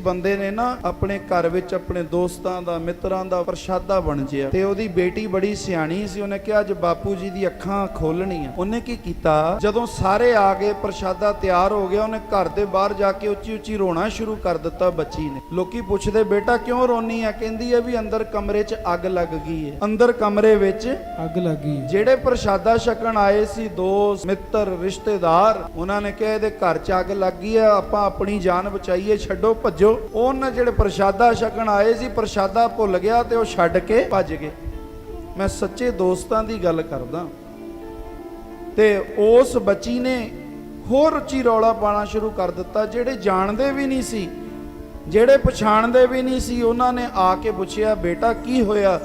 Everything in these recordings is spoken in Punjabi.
ਬੰਦੇ ਨੇ ਨਾ ਆਪਣੇ ਘਰ ਵਿੱਚ ਆਪਣੇ ਦੋਸਤਾਂ ਦਾ ਮਿੱਤਰਾਂ ਦਾ ਪ੍ਰਸ਼ਾਦਾ ਬਣ ਜਿਆ। ਤੇ ਉਹਦੀ ਬੇਟੀ ਬੜੀ ਸਿਆਣੀ ਸੀ ਉਹਨੇ ਕਿਹਾ ਅੱਜ ਬਾਪੂ ਜੀ ਦੀ ਅੱਖਾਂ ਖੋਲਣੀਆਂ। ਉਹਨੇ ਕੀ ਕੀਤਾ? ਜਦੋਂ ਸਾਰੇ ਆ ਗਏ ਪ੍ਰਸ਼ਾਦਾ ਤਿਆਰ ਹੋ ਗਿਆ ਉਹਨੇ ਘਰ ਦੇ ਬਾਹਰ ਜਾ ਕੇ ਉੱਚੀ ਉੱਚੀ ਰੋਣਾ ਸ਼ੁਰੂ ਕਰ ਦਿੱਤਾ ਬੱਚੀ ਨੇ। ਲੋਕੀ ਪੁੱਛਦੇ ਬੇਟਾ ਕਿਉਂ ਰੋਨੀ ਆ ਕਹਿੰਦੀ ਹੈ ਵੀ ਅੰਦਰ ਕਮਰੇ 'ਚ ਅੱਗ ਲੱਗ ਗਈ ਹੈ ਅੰਦਰ ਕਮਰੇ ਵਿੱਚ ਅੱਗ ਲੱਗੀ ਜਿਹੜੇ ਪ੍ਰਸ਼ਾਦਾ ਛਕਣ ਆਏ ਸੀ ਦੋਸਤ ਮਿੱਤਰ ਰਿਸ਼ਤੇਦਾਰ ਉਹਨਾਂ ਨੇ ਕਿਹਾ ਇਹਦੇ ਘਰ 'ਚ ਅੱਗ ਲੱਗ ਗਈ ਆ ਆਪਾਂ ਆਪਣੀ ਜਾਨ ਬਚਾਈਏ ਛੱਡੋ ਭੱਜੋ। ਉਹਨਾਂ ਜਿਹੜੇ ਪ੍ਰਸ਼ਾਦਾ ਛਕਣ ਆਏ ਸੀ, ਪ੍ਰਸ਼ਾਦਾ ਭੁੱਲ ਗਿਆ ਤੇ ਉਹ ਛੱਡ ਕੇ ਭੱਜ ਗਏ। ਮੈਂ ਸੱਚੇ ਦੋਸਤਾਂ ਦੀ ਗੱਲ ਕਰਦਾ ਤੇ ਉਸ ਬੱਚੀ ਨੇ ਹੋਰ ਉੱਚੀ ਰੌਲਾ ਪਾਣਾ ਸ਼ੁਰੂ ਕਰ ਦਿੱਤਾ, ਜਿਹੜੇ ਜਾਣਦੇ ਵੀ ਨਹੀਂ ਸੀ, ਜਿਹੜੇ ਪਛਾਣਦੇ ਵੀ ਨਹੀਂ ਸੀ, ਉਹਨਾਂ ਨੇ ਆ ਕੇ ਪੁੱਛਿਆ, ਬੇਟਾ, ਕੀ ਹੋਇਆ?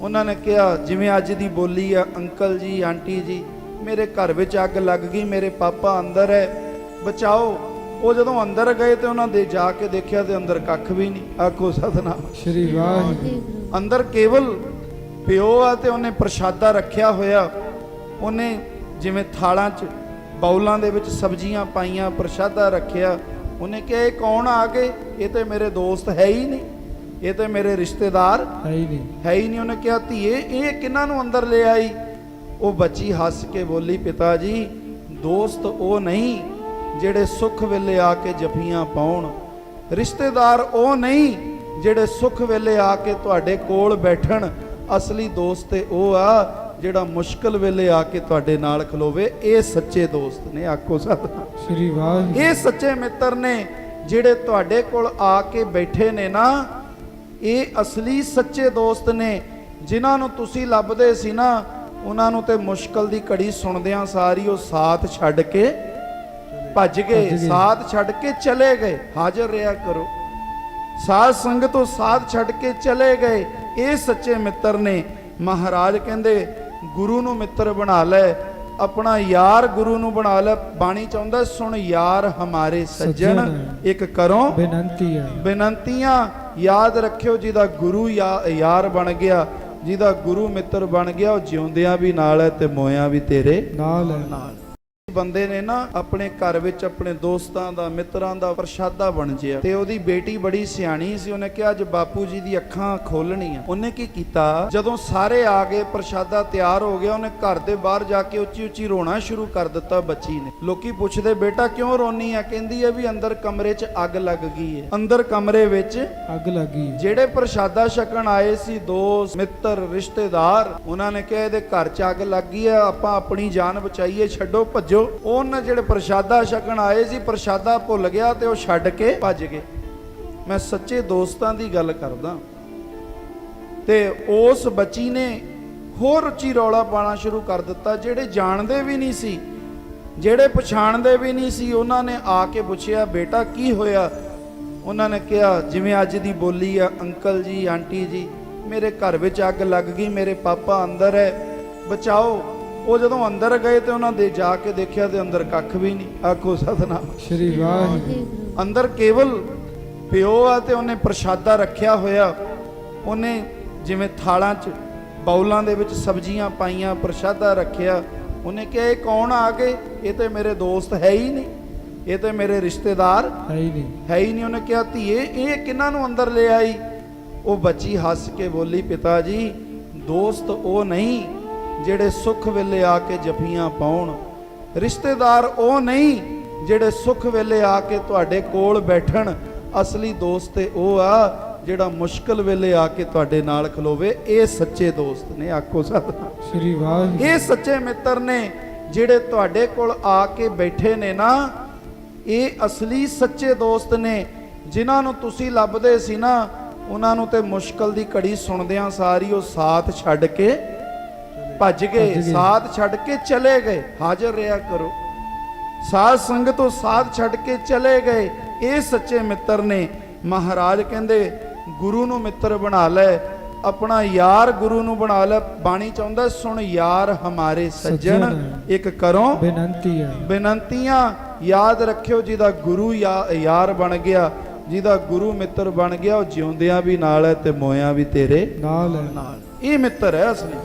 ਉਹਨਾਂ ਨੇ ਕਿਹਾ, ਜਿਵੇਂ ਅੱਜ ਦੀ ਬੋਲੀ ਆ, ਅੰਕਲ ਜੀ, ਆਂਟੀ ਜੀ, ਮੇਰੇ ਘਰ ਵਿੱਚ ਅੱਗ ਲੱਗ ਗਈ, ਮੇਰੇ ਪਾਪਾ ਅੰਦਰ ਹੈ, ਬਚਾਓ। ਉਹ ਜਦੋਂ ਅੰਦਰ ਗਏ ਤੇ ਉਹਨਾਂ ਦੇ ਜਾ ਕੇ ਦੇਖਿਆ ਤੇ ਅੰਦਰ ਕੱਖ ਵੀ ਨਹੀਂ। ਆਖੋ ਸਤਨਾਮ। ਸ਼੍ਰੀ ਵਾਹਿਗੁਰੂ। ਅੰਦਰ ਕੇਵਲ ਪਿਓ ਆ ਤੇ ਉਹਨੇ ਪ੍ਰਸ਼ਾਦਾ ਰੱਖਿਆ ਹੋਇਆ। ਉਹਨੇ ਜਿਵੇਂ ਥਾਲਾਂ 'ਚ ਬਾਉਲਾਂ ਦੇ ਵਿੱਚ ਸਬਜ਼ੀਆਂ ਪਾਈਆਂ ਪ੍ਰਸ਼ਾਦਾ ਰੱਖਿਆ। ਉਹਨੇ ਕਿਹਾ ਇਹ ਕੌਣ ਆ ਗਏ ਇਹ ਤੇ ਮੇਰੇ ਦੋਸਤ ਹੈ ਹੀ ਨਹੀਂ। ਇਹ ਤੇ ਮੇਰੇ ਰਿਸ਼ਤੇਦਾਰ ਹੈ ਹੀ ਨਹੀਂ। ਹੈ ਹੀ ਨਹੀਂ। ਉਹਨੇ ਕਿਹਾ ਧੀਏ ਇਹ ਕਿਹਨਾਂ ਨੂੰ ਅੰਦਰ ਲੈ ਆਈ? ਉਹ ਬੱਚੀ ਹੱਸ ਕੇ ਬੋਲੀ ਪਿਤਾ ਜੀ ਦੋਸਤ ਉਹ ਨਹੀਂ। ਜਿਹੜੇ ਸੁੱਖ ਵੇਲੇ ਆ ਕੇ ਜਫੀਆਂ ਪਾਉਣ। ਰਿਸ਼ਤੇਦਾਰ ਉਹ ਨਹੀਂ ਜਿਹੜੇ ਸੁੱਖ ਵੇਲੇ ਆ ਕੇ ਤੁਹਾਡੇ ਕੋਲ ਬੈਠਣ। ਅਸਲੀ ਦੋਸਤ ਤੇ ਉਹ ਆ ਜਿਹੜਾ ਮੁਸ਼ਕਲ ਵੇਲੇ ਆ ਕੇ ਤੁਹਾਡੇ ਨਾਲ ਖਲੋਵੇ। ਇਹ ਸੱਚੇ ਦੋਸਤ ਨੇ ਆਖੋ ਸਤਿ ਸ਼੍ਰੀ ਵਾਹਿਗੁਰੂ। ਇਹ ਸੱਚੇ ਮਿੱਤਰ ਨੇ ਜਿਹੜੇ ਤੁਹਾਡੇ ਕੋਲ ਆ ਕੇ ਬੈਠੇ ਨੇ ਨਾ ਇਹ ਅਸਲੀ ਸੱਚੇ ਦੋਸਤ ਨੇ। ਜਿਨ੍ਹਾਂ ਨੂੰ ਤੁਸੀਂ ਲੱਭਦੇ ਸੀ ਨਾ ਉਹਨਾਂ ਨੂੰ ਤੇ ਮੁਸ਼ਕਲ ਦੀ ਘੜੀ ਸੁਣਦਿਆਂ ਸਾਰੀ ਉਹ ਸਾਥ ਛੱਡ ਕੇ ਭੱਜ ਗਏ। ਸਾਥ ਛੱਡ ਕੇ ਚਲੇ ਗਏ। ਹਾਜ਼ਰ ਰਿਹਾ ਕਰੋ। ਸਾਧ ਸੰਗਤ ਤੋਂ ਸਾਥ ਛੱਡ ਕੇ ਚਲੇ ਗਏ। ਇਹ ਸੱਚੇ ਮਿੱਤਰ ਨੇ। ਮਹਾਰਾਜ ਕਹਿੰਦੇ ਗੁਰੂ ਨੂੰ ਮਿੱਤਰ ਬਣਾ ਲੈ। ਆਪਣਾ ਯਾਰ ਗੁਰੂ ਨੂੰ ਬਣਾ ਲੈ। ਬਾਣੀ ਚਾਹੁੰਦਾ ਸੁਣ ਯਾਰ ਹਮਾਰੇ ਸੱਜਣ। ਇੱਕ ਕਰੋ। ਬੇਨੰਤੀ ਹੈ ਬੇਨੰਤੀਆਂ ਯਾਦ ਰੱਖਿਓ ਜਿਹਦਾ ਗੁਰੂ ਯਾਰ ਬਣ ਗਿਆ ਜਿਹਦਾ ਗੁਰੂ ਮਿੱਤਰ ਬਣ ਗਿਆ ਉਹ ਜਿਉਂਦਿਆਂ ਵੀ ਨਾਲ ਹੈ ਤੇ ਮੋਇਆਂ ਵੀ ਤੇਰੇ ਨਾਲ ਹੈ। ਨਾਲ। ਬੰਦੇ ਨੇ ਨਾ ਆਪਣੇ ਘਰ ਵਿੱਚ ਆਪਣੇ ਦੋਸਤਾਂ ਦਾ ਮਿੱਤਰਾਂ ਦਾ ਪ੍ਰਸ਼ਾਦਾ ਬਣ ਜਿਆ। ਤੇ ਉਹਦੀ ਬੇਟੀ ਬੜੀ ਸਿਆਣੀ ਸੀ ਉਹਨੇ ਕਿਹਾ ਅੱਜ ਬਾਪੂ ਜੀ ਦੀ ਅੱਖਾਂ ਖੋਲਣੀਆਂ ਉਹਨੇ ਕੀ ਕੀਤਾ? ਜਦੋਂ ਸਾਰੇ ਆ ਗਏ ਪ੍ਰਸ਼ਾਦਾ ਤਿਆਰ ਹੋ ਗਿਆ ਉਹਨੇ ਘਰ ਦੇ ਬਾਹਰ ਜਾ ਕੇ ਉੱਚੀ ਉੱਚੀ ਰੋਣਾ ਸ਼ੁਰੂ ਕਰ ਦਿੱਤਾ ਬੱਚੀ ਨੇ। ਲੋਕੀ ਪੁੱਛਦੇ ਬੇਟਾ ਕਿਉਂ ਰੋਨੀ ਆ? ਕਹਿੰਦੀ ਹੈ ਵੀ ਅੰਦਰ ਕਮਰੇ 'ਚ ਅੱਗ ਲੱਗ ਗਈ ਹੈ ਅੰਦਰ ਕਮਰੇ ਵਿੱਚ ਅੱਗ ਲੱਗੀ ਜਿਹੜੇ ਪ੍ਰਸ਼ਾਦਾ ਛਕਣ ਆਏ ਸੀ ਦੋਸਤ ਮਿੱਤਰ ਰਿਸ਼ਤੇਦਾਰ ਉਹਨਾਂ ਨੇ ਕਿਹਾ ਇਹਦੇ ਘਰ 'ਚ ਅੱਗ ਲੱਗ ਗਈ ਆ ਆਪਾਂ ਆਪਣੀ ਜਾਨ ਬਚਾਈਏ ਛੱਡੋ ਭੱਜੋ ਉਹਨਾਂ ਜਿਹੜੇ ਪ੍ਰਸ਼ਾਦਾ ਛਕਣ ਆਏ ਸੀ, ਪ੍ਰਸ਼ਾਦਾ ਭੁੱਲ ਗਿਆ ਤੇ ਉਹ ਛੱਡ ਕੇ ਭੱਜ ਗਏ। ਮੈਂ ਸੱਚੇ ਦੋਸਤਾਂ ਦੀ ਗੱਲ ਕਰਦਾ ਤੇ ਉਸ ਬੱਚੀ ਨੇ ਹੋਰ ਉੱਚੀ ਰੌਲਾ ਪਾਣਾ ਸ਼ੁਰੂ ਕਰ ਦਿੱਤਾ, ਜਿਹੜੇ ਜਾਣਦੇ ਵੀ ਨਹੀਂ ਸੀ, ਜਿਹੜੇ ਪਛਾਣਦੇ ਵੀ ਨਹੀਂ ਸੀ, ਉਹਨਾਂ ਨੇ ਆ ਕੇ ਪੁੱਛਿਆ, ਬੇਟਾ, ਕੀ ਹੋਇਆ? ਉਹਨਾਂ ਨੇ ਕਿਹਾ, ਜਿਵੇਂ ਅੱਜ ਦੀ ਬੋਲੀ ਆ, ਅੰਕਲ ਜੀ, ਆਂਟੀ ਜੀ, ਮੇਰੇ ਘਰ ਵਿੱਚ ਅੱਗ ਲੱਗ ਗਈ, ਮੇਰੇ ਪਾਪਾ ਅੰਦਰ ਹੈ, ਬਚਾਓ। ਉਹ ਜਦੋਂ ਅੰਦਰ ਗਏ ਤੇ ਉਹਨਾਂ ਦੇ ਜਾ ਕੇ ਦੇਖਿਆ ਤੇ ਅੰਦਰ ਕੱਖ ਵੀ ਨਹੀਂ। ਆਖੋ ਸਤਨਾਮ। ਸ਼੍ਰੀ ਵਾਹਿਗੁਰੂ। ਅੰਦਰ ਕੇਵਲ ਪਿਓ ਆ ਤੇ ਉਹਨੇ ਪ੍ਰਸ਼ਾਦਾ ਰੱਖਿਆ ਹੋਇਆ। ਉਹਨੇ ਜਿਵੇਂ ਥਾਲਾਂ 'ਚ ਬਾਉਲਾਂ ਦੇ ਵਿੱਚ ਸਬਜ਼ੀਆਂ ਪਾਈਆਂ ਪ੍ਰਸ਼ਾਦਾ ਰੱਖਿਆ। ਉਹਨੇ ਕਿਹਾ ਇਹ ਕੌਣ ਆ ਗਏ ਇਹ ਤੇ ਮੇਰੇ ਦੋਸਤ ਹੈ ਹੀ ਨਹੀਂ। ਇਹ ਤੇ ਮੇਰੇ ਰਿਸ਼ਤੇਦਾਰ ਹੈ ਹੀ ਨਹੀਂ। ਹੈ ਹੀ ਨਹੀਂ। ਉਹਨੇ ਕਿਹਾ ਧੀਏ ਇਹ ਕਿਹਨਾਂ ਨੂੰ ਅੰਦਰ ਲੈ ਆਈ? ਉਹ ਬੱਚੀ ਹੱਸ ਕੇ ਬੋਲੀ ਪਿਤਾ ਜੀ ਦੋਸਤ ਉਹ ਨਹੀਂ। ਜਿਹੜੇ ਸੁੱਖ ਵੇਲੇ ਆ ਕੇ ਜਫੀਆਂ ਪਾਉਣ। ਰਿਸ਼ਤੇਦਾਰ ਉਹ ਨਹੀਂ ਜਿਹੜੇ ਸੁੱਖ ਵੇਲੇ ਆ ਕੇ ਤੁਹਾਡੇ ਕੋਲ ਬੈਠਣ। ਅਸਲੀ ਦੋਸਤ ਤੇ ਉਹ ਆ ਜਿਹੜਾ ਮੁਸ਼ਕਲ ਵੇਲੇ ਆ ਕੇ ਤੁਹਾਡੇ ਨਾਲ ਖਲੋਵੇ। ਇਹ ਸੱਚੇ ਦੋਸਤ ਨੇ ਆਖੋ ਸਤਿ ਸ਼੍ਰੀ ਵਾਹਿਗੁਰੂ। ਇਹ ਸੱਚੇ ਮਿੱਤਰ ਨੇ ਜਿਹੜੇ ਤੁਹਾਡੇ ਕੋਲ ਆ ਕੇ ਬੈਠੇ ਨੇ ਨਾ ਇਹ ਅਸਲੀ ਸੱਚੇ ਦੋਸਤ ਨੇ। ਜਿਨ੍ਹਾਂ ਨੂੰ ਤੁਸੀਂ ਲੱਭਦੇ ਸੀ ਨਾ ਉਹਨਾਂ ਨੂੰ ਤੇ ਮੁਸ਼ਕਲ ਦੀ ਘੜੀ ਸੁਣਦਿਆਂ ਸਾਰੀ ਉਹ ਸਾਥ ਛੱਡ ਕੇ ਭੱਜ ਗਏ। ਸਾਥ ਛੱਡ ਕੇ ਚਲੇ ਗਏ। ਹਾਜ਼ਰ ਰਿਹਾ ਕਰੋ। ਸਾਧ ਸੰਗਤ ਤੋਂ ਸਾਥ ਛੱਡ ਕੇ ਚਲੇ ਗਏ। ਇਹ ਸੱਚੇ ਮਿੱਤਰ ਨੇ। ਮਹਾਰਾਜ ਕਹਿੰਦੇ ਗੁਰੂ ਨੂੰ ਮਿੱਤਰ ਬਣਾ ਲੈ। ਆਪਣਾ ਯਾਰ ਗੁਰੂ ਨੂੰ ਬਣਾ ਲੈ। ਬਾਣੀ ਚਾਹੁੰਦਾ ਸੁਣ ਯਾਰ ਹਮਾਰੇ ਸੱਜਣ। ਇੱਕ ਕਰੋ। ਬੇਨੰਤੀ ਹੈ ਬੇਨੰਤੀਆਂ ਯਾਦ ਰੱਖਿਓ ਜਿਹਦਾ ਗੁਰੂ ਯਾਰ ਬਣ ਗਿਆ ਜਿਹਦਾ ਗੁਰੂ ਮਿੱਤਰ ਬਣ ਗਿਆ ਉਹ ਜਿਉਂਦਿਆਂ ਵੀ ਨਾਲ ਹੈ ਤੇ ਮੋਇਆਂ ਵੀ ਤੇਰੇ ਨਾਲ ਹੈ। ਨਾਲ। ਇਹ ਮਿੱਤਰ ਹੈ ਅਸਲੀ।